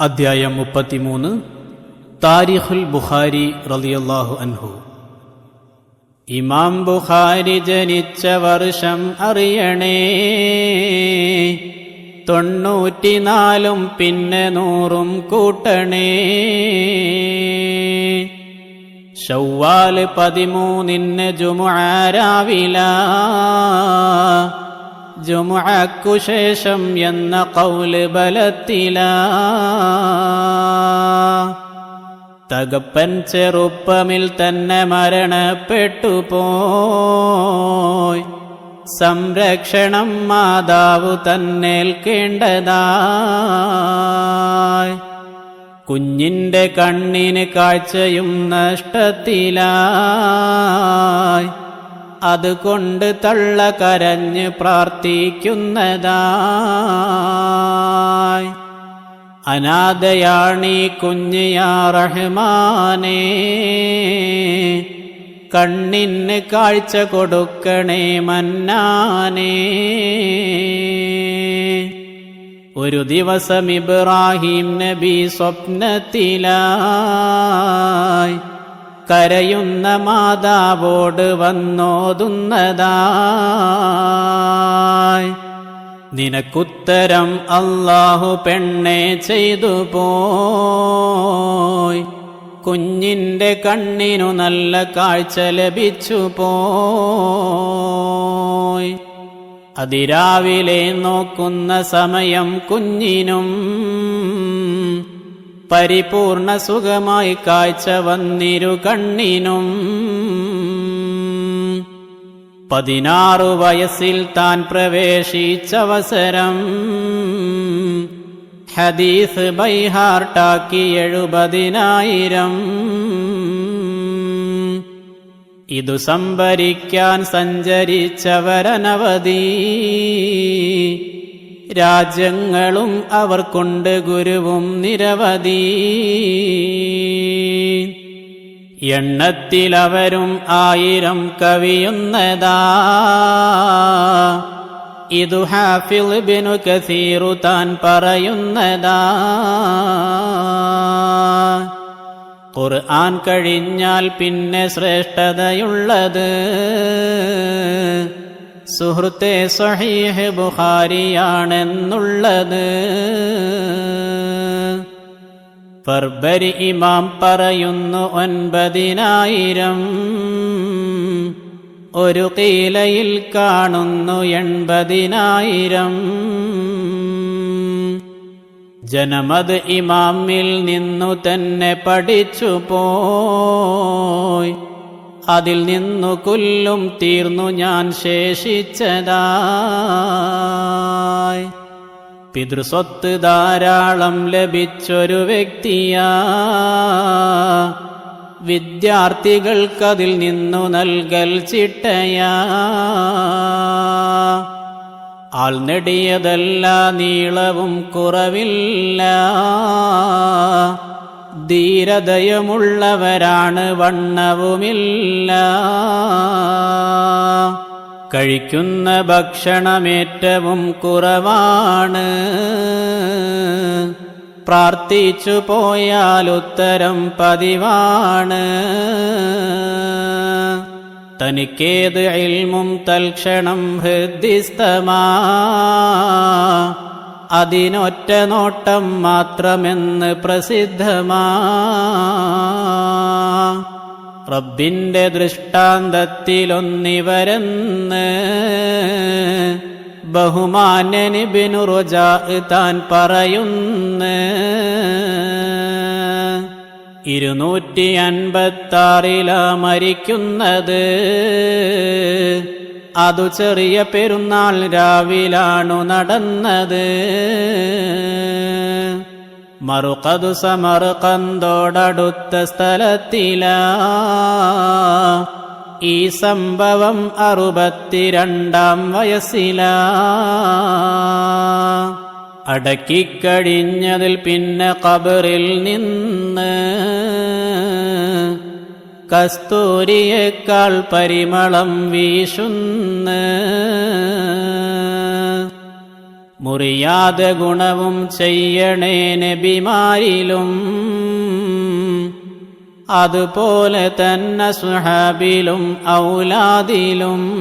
അദ്ധ്യായം മുപ്പത്തിമൂന്ന്. താരിഖുൽ ബുഖാരി റളിയല്ലാഹു അൻഹു. ഇമാം ബുഖാരി ജനിച്ച വർഷം അറിയണേ. തൊണ്ണൂറ്റിനാലും പിന്നെ നൂറും കൂട്ടണേ. ഷവ്വാൽ പതിമൂന്നിന് ജുമുആരാവില ജുമുഅക്കു ശേഷം എന്ന കൗൽ ബലത്തില. തകപ്പൻ ചെറുപ്പമിൽ തന്നെ മരണപ്പെട്ടു പോയി സംരക്ഷണം മാതാവു തന്നേൽക്കേണ്ടതായി കുഞ്ഞിന്റെ കണ്ണിന് കാഴ്ചയും നഷ്ടത്തിലായി. അതുകൊണ്ട് തള്ള കരഞ്ഞ് പ്രാർത്ഥിക്കുന്നതായി. അനാഥയാണീ കുഞ്ഞിയാ റഹ്മാനേ കണ്ണിന് കാഴ്ച കൊടുക്കണേ മന്നാനേ. ഒരു ദിവസം ഇബ്രാഹിം നബി സ്വപ്നത്തിലായി. കരയുന്ന മാതാവോട് വന്നോതുന്നതായി. നിനക്കുത്തരം അല്ലാഹു പെണ്ണെ ചെയ്തു പോയി. കുഞ്ഞിന്റെ കണ്ണിനു നല്ല കാഴ്ച ലഭിച്ചു പോയി. അതിരാവിലെ നോക്കുന്ന സമയം കുഞ്ഞിനും പരിപൂർണ സുഖമായി കാഴ്ച വന്നിരു കണ്ണിനും. പതിനാറു വയസ്സിൽ താൻ പ്രവേശിച്ചവസരം. ഹദീസ് ബൈഹാർട്ടാക്കി എഴുപതിനായിരം. ഇതു സംഭരിക്കാൻ സഞ്ചരിച്ചവരനവധി. രാജ്യങ്ങളും അവർ കൊണ്ട് ഗുരുവും നിരവധി. എണ്ണത്തിലവരും ആയിരം കവിയുന്നതാ. ഇതു ഹാഫിൽ ബിനു കസീറു താൻ പറയുന്നതാ. ഖുർആൻ കഴിഞ്ഞാൽ പിന്നെ ശ്രേഷ്ഠതയുള്ളത്. സുഹൃത്തെ സഹീഹ് ബുഖാരിയാണെന്നുള്ളത്. ഫർബരി ഇമാം പറയുന്നു ഒൻപതിനായിരം ഒരു കീലയിൽ കാണുന്നു എൺപതിനായിരം. ജനമത് ഇമാമിൽ നിന്നു തന്നെ പഠിച്ചു പോയി അതിൽ നിന്നു കൊല്ലും തീർന്നു ഞാൻ ശേഷിച്ചതായി. പിതൃസ്വത്ത് ധാരാളം ലഭിച്ചൊരു വ്യക്തിയാ. വിദ്യാർത്ഥികൾക്കതിൽ നിന്നു നൽകൽ ചിട്ടയാ. ആൾ നെടിയതല്ല നീളവും കുറവില്ല. ധീരതയുമുള്ളവരാണ് വണ്ണവുമില്ല. കഴിക്കുന്ന ഭക്ഷണമേറ്റവും കുറവാണ്. പ്രാർത്ഥിച്ചു പോയാൽ ഉത്തരം പതിവാണ്. തനിക്കേത് ഇൽമും തൽക്ഷണം ഹൃദ്യസ്തമാ അതിനൊറ്റ നോട്ടം മാത്രമെന്ന് പ്രസിദ്ധമാ. റബ്ബിന്റെ ദൃഷ്ടാന്തത്തിലൊന്നിവരെന്ന് ബഹുമാന്യന് റുജാ താൻ പറയുന്നു. ഇരുന്നൂറ്റി അൻപത്താറിലാ മരിക്കുന്നത്. അതു ചെറിയ പെരുന്നാൾ രാവിലാണു നടന്നത്. മറുക്കതു സമറുക്കന്തോടടുത്ത സ്ഥലത്തില. ഈ സംഭവം അറുപത്തിരണ്ടാം വയസ്സില. അടക്കിക്കഴിഞ്ഞതിൽ പിന്നെ കബറിൽ നിന്ന് കസ്തൂരിയേക്കാൾ പരിമളം വീശുന്ന. മുറിയാതെ ഗുണവും ചെയ്യണേ നബിമാരിലും. അതുപോലെ തന്നെ സുഹാബിലും ഔലാദിലും.